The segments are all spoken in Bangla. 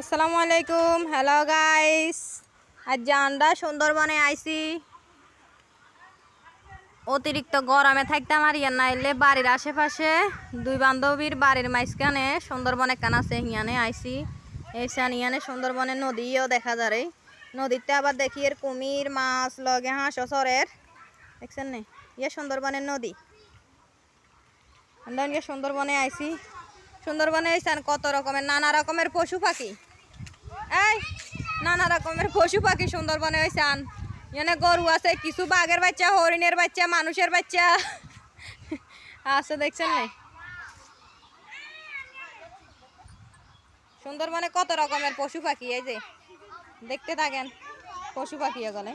আসসালামু আলাইকুম, হ্যালো গাইস আজ আমরা সুন্দরবনে আইছি। অতিরিক্ত গরমে থাকতাম আর ইয়ান নাইলে বাড়ির আশেপাশে। দুই বান্ধবীর বাড়ির মাঝখানে সুন্দরবনে কান আছে, হিয়ানে আইছি। এসান ইয়ানে সুন্দরবনে নদীও দেখা যারে। নদীতে আবার দেখি এর কুমির, মাছ, লগে হাঁস সরের দেখছেন নে? ইয়ে সুন্দরবনের নদী। আমরা সুন্দরবনে আইছি। সুন্দরবনে আইসান কত রকমের? নানা রকমের পশু পাখি? এই, নানা রকমের পশু পাখি সুন্দরবনে হয়েছান এখানে গরু আছে, কিছু বাঘের বাচ্চা, হরিণের বাচ্চা, মানুষের বাচ্চা। আছে, দেখছেন নাই সুন্দরবনে কত রকমের পশু পাখি? এই যে, দেখতে থাকেন। পশু পাখি এগুলো।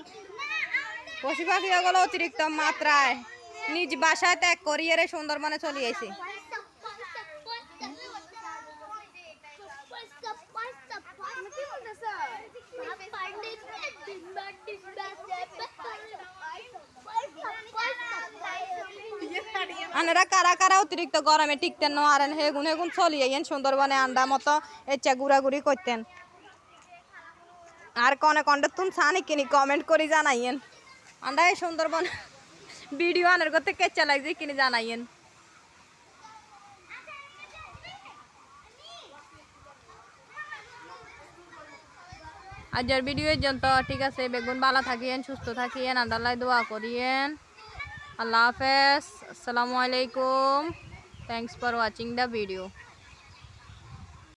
পশু পাখি এগুলো অতিরিক্ত মাত্রায় নিজ বাসায় ত্যাগ করিয়ে সুন্দরবনে চলে আনারা কারা কারা অতিরিক্ত গরমে টিকতেন নোয়ারেন হেগুন হেগুন চলিয়ে সুন্দরবনে আন্ডা মতো, এচ্ছা ঘুরাঘুরি করতেন। আর কনে কন্ডে তুমি ছানি কিনি কমেন্ট করে জানাইয়েন। আন্ডা এই সুন্দরবন ভিডিও আনার করতে কেচ্ছা লাগছে কিনি জানাইয়েন। আজকের ভিডিও পর্যন্ত। ঠিক আছে, বেগুন ভালো থাকিয়েন, সুস্থ থাকিয়েন আন্ডালাই দোয়া করিয়েন। আল্লাহ হাফেজ আসসালামু আলাইকুম thanks for watching the video